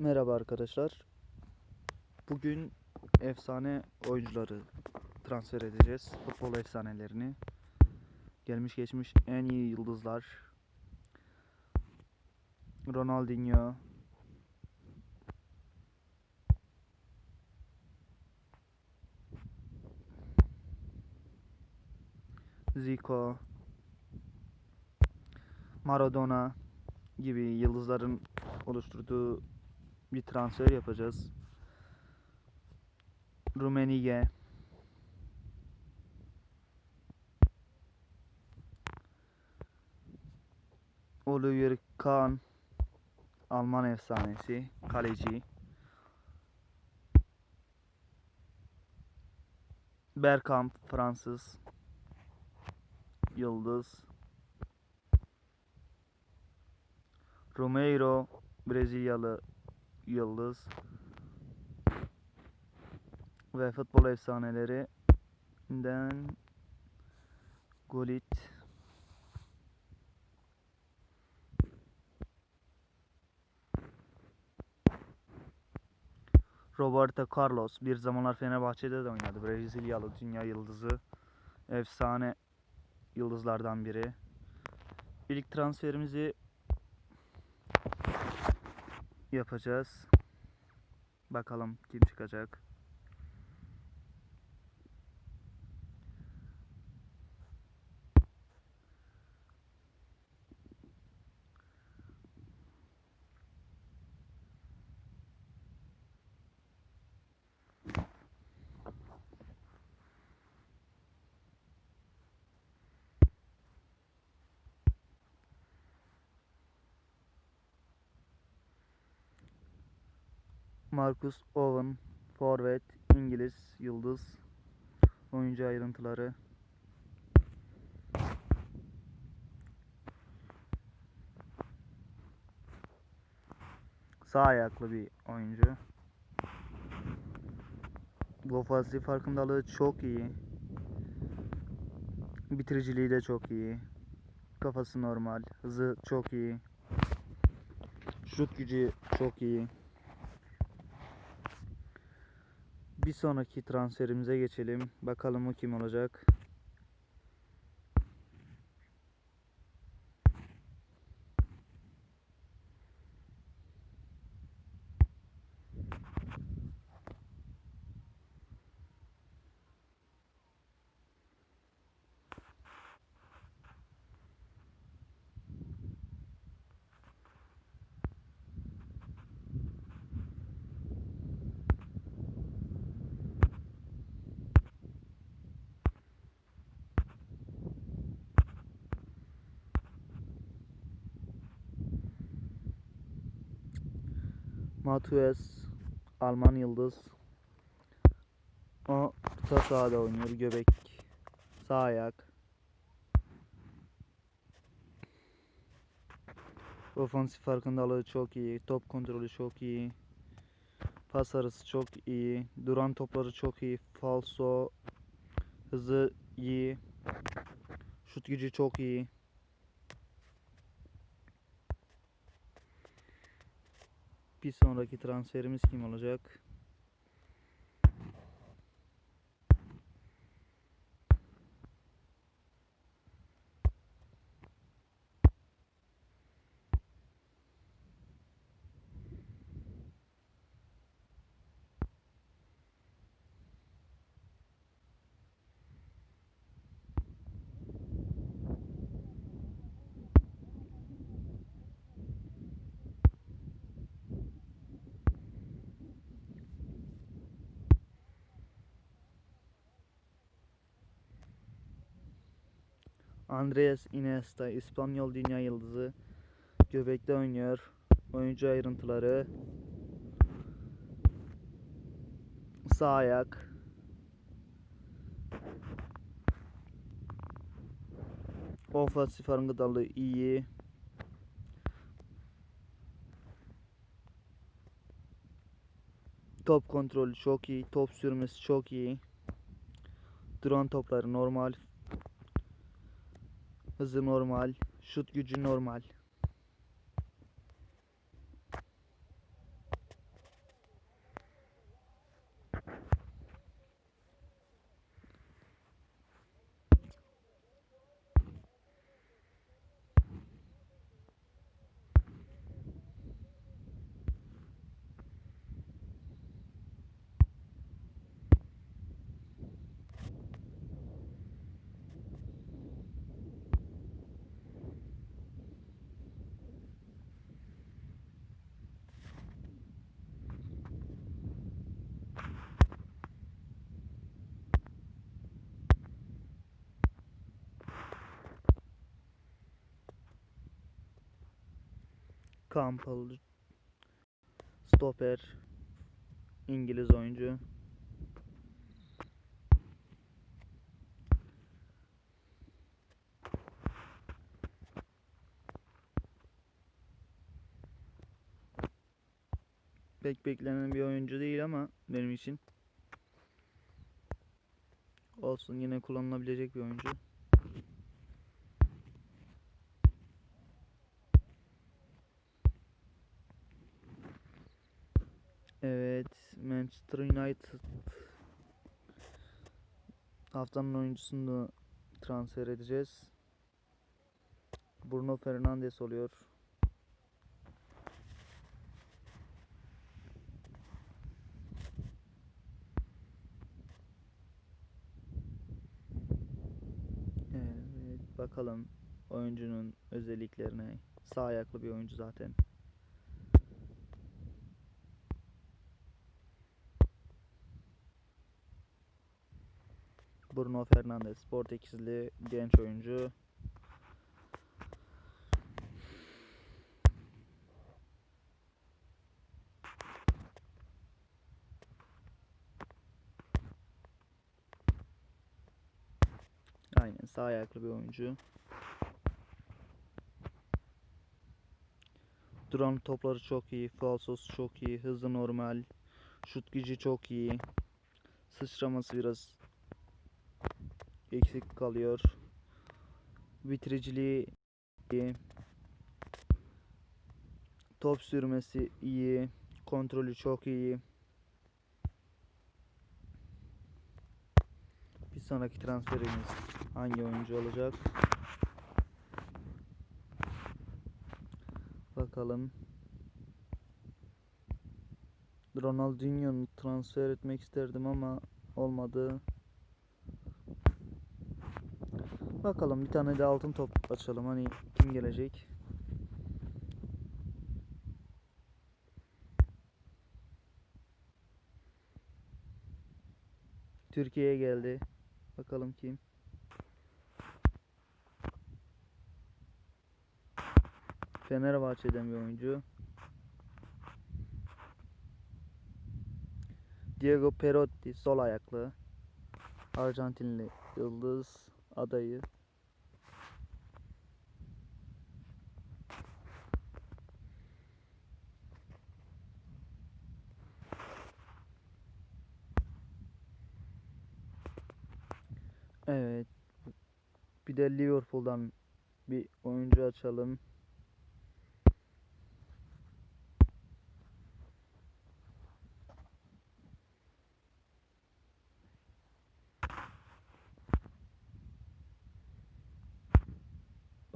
Merhaba arkadaşlar. Bugün efsane oyuncuları transfer edeceğiz. Futbol efsanelerini. Gelmiş geçmiş en iyi yıldızlar. Ronaldinho. Zico. Maradona gibi yıldızların oluşturduğu bir transfer yapacağız. Rummenigge. Oliver Kahn. Alman efsanesi. Kaleci. Bergkamp Fransız. Yıldız. Romero Brezilyalı Yıldız ve futbol efsanelerinden Gullit Roberto Carlos bir zamanlar Fenerbahçe'de de oynadı. Brezilyalı dünya yıldızı. Efsane yıldızlardan biri. İlk transferimizi yapacağız. Bakalım kim çıkacak. Marcus Owen, forvet, İngiliz, yıldız, oyuncu ayrıntıları. Sağ ayaklı bir oyuncu. Ofansif farkındalığı çok iyi. Bitiriciliği de çok iyi. Kafası normal. Hızı çok iyi. Şut gücü çok iyi. Bir sonraki transferimize geçelim. Bakalım o kim olacak. Matues Alman yıldız. O orta sahada oynuyor. Göbek. Sağ ayak. Ofansif farkındalığı çok iyi. Top kontrolü çok iyi. Pas arası çok iyi. Duran topları çok iyi. Falso. Hızı iyi. Şut gücü çok iyi. Bir sonraki transferimiz kim olacak? Andreas Iniesta, İspanyol dünya yıldızı. Göbekte oynuyor. Oyuncu ayrıntıları. Sağ ayak. Ofansif farkındalığı iyi. Top kontrolü çok iyi. Top sürmesi çok iyi. Duran topları normal. Hızı normal. Şut gücü normal. Campbell stoper İngiliz oyuncu. Pek beklenen bir oyuncu değil ama benim için. Olsun yine kullanılabilecek bir oyuncu. Evet, Manchester United haftanın oyuncusunu transfer edeceğiz. Bruno Fernandes oluyor. Evet, bakalım oyuncunun özelliklerine. Sağ ayaklı bir oyuncu zaten. Bruno Fernandes, Portekizli genç oyuncu. Aynen sağ ayaklı bir oyuncu. Duran topları çok iyi, falsosu çok iyi, hızı normal, şut gücü çok iyi. Sıçraması biraz eksik kalıyor. Bitiriciliği iyi. Top sürmesi iyi. Kontrolü çok iyi. Bir sonraki transferimiz hangi oyuncu olacak? Bakalım. Ronaldinho'nu transfer etmek isterdim ama olmadı. Bakalım bir tane de altın top açalım. Hani kim gelecek? Türkiye'ye geldi. Bakalım kim? Fenerbahçe'den bir oyuncu. Diego Perotti sol ayaklı. Arjantinli yıldız adayı. Evet. Bir de Liverpool'dan bir oyuncu açalım.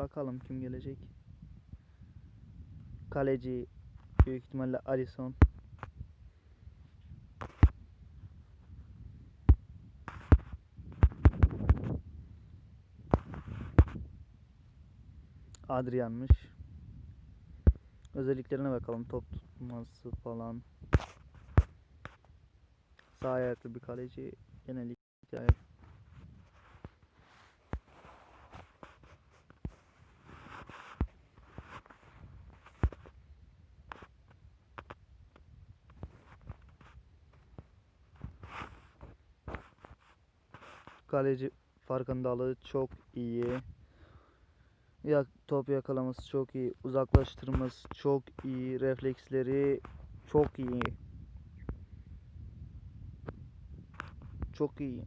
Bakalım kim gelecek. Kaleci büyük ihtimalle Alisson. Adrian'mış. Özelliklerine bakalım. Top tutması falan. Sağ ayaklı bir kaleci. Genellikle Kaleci farkındalığı çok iyi. Ya top yakalaması çok iyi. Uzaklaştırması çok iyi. Refleksleri çok iyi. Çok iyi.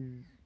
Mm.